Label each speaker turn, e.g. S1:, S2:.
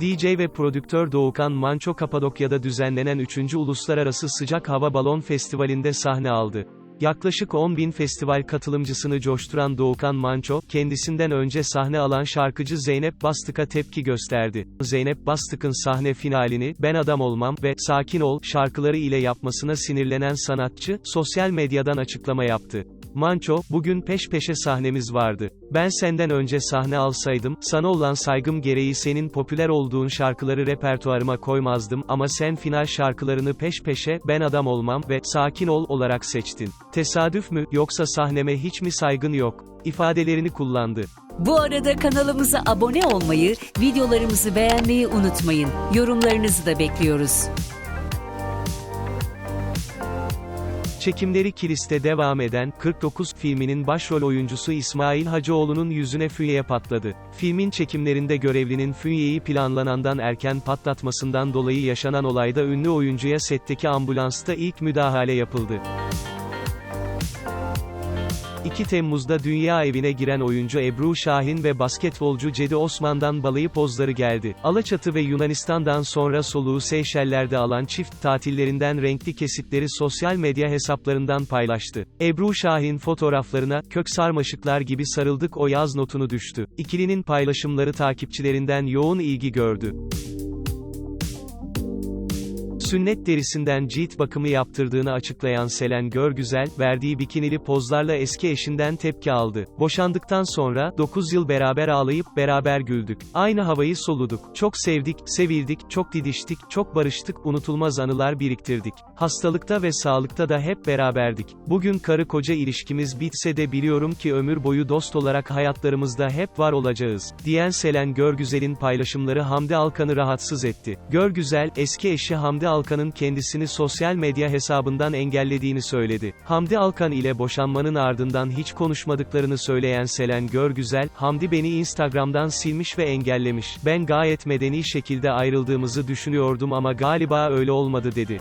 S1: DJ ve prodüktör Doğukan Manço Kapadokya'da düzenlenen 3. Uluslararası Sıcak Hava Balon Festivali'nde sahne aldı. Yaklaşık 10 bin festival katılımcısını coşturan Doğukan Manço, kendisinden önce sahne alan şarkıcı Zeynep Bastık'a tepki gösterdi. Zeynep Bastık'ın sahne finalini, Ben Adam Olmam ve Sakin Ol şarkıları ile yapmasına sinirlenen sanatçı, sosyal medyadan açıklama yaptı. Manço, bugün peş peşe sahnemiz vardı. Ben senden önce sahne alsaydım, sana olan saygım gereği senin popüler olduğun şarkıları repertuarıma koymazdım ama sen final şarkılarını peş peşe, Ben Adam Olmam ve Sakin Ol olarak seçtin. Tesadüf mü, yoksa sahneme hiç mi saygın yok? ifadelerini kullandı.
S2: Bu arada kanalımıza abone olmayı, videolarımızı beğenmeyi unutmayın. Yorumlarınızı da bekliyoruz.
S1: Çekimleri Kilis'te devam eden 49 filminin başrol oyuncusu İsmail Hacıoğlu'nun yüzüne fünye patladı. Filmin çekimlerinde görevlinin fünyeyi planlanandan erken patlatmasından dolayı yaşanan olayda ünlü oyuncuya setteki ambulansta ilk müdahale yapıldı. 2 Temmuz'da dünya evine giren oyuncu Ebru Şahin ve basketbolcu Cedi Osman'dan balayı pozları geldi. Alaçatı ve Yunanistan'dan sonra soluğu Seyşeller'de alan çift tatillerinden renkli kesitleri sosyal medya hesaplarından paylaştı. Ebru Şahin fotoğraflarına, kök sarmaşıklar gibi sarıldık o yaz notunu düştü. İkilinin paylaşımları takipçilerinden yoğun ilgi gördü. Sünnet derisinden cilt bakımı yaptırdığını açıklayan Selen Görgüzel, verdiği bikinili pozlarla eski eşinden tepki aldı. Boşandıktan sonra, 9 yıl beraber ağlayıp beraber güldük. Aynı havayı soluduk. Çok sevdik, sevildik, çok didiştik, çok barıştık, unutulmaz anılar biriktirdik. Hastalıkta ve sağlıkta da hep beraberdik. Bugün karı koca ilişkimiz bitse de biliyorum ki ömür boyu dost olarak hayatlarımızda hep var olacağız. Diyen Selen Görgüzel'in paylaşımları Hamdi Alkan'ı rahatsız etti. Görgüzel, eski eşi Hamdi Alkan'ın kendisini sosyal medya hesabından engellediğini söyledi. Hamdi Alkan ile boşanmanın ardından hiç konuşmadıklarını söyleyen Selen Görgüzel, Hamdi beni Instagram'dan silmiş ve engellemiş. Ben gayet medeni şekilde ayrıldığımızı düşünüyordum ama galiba öyle olmadı dedi.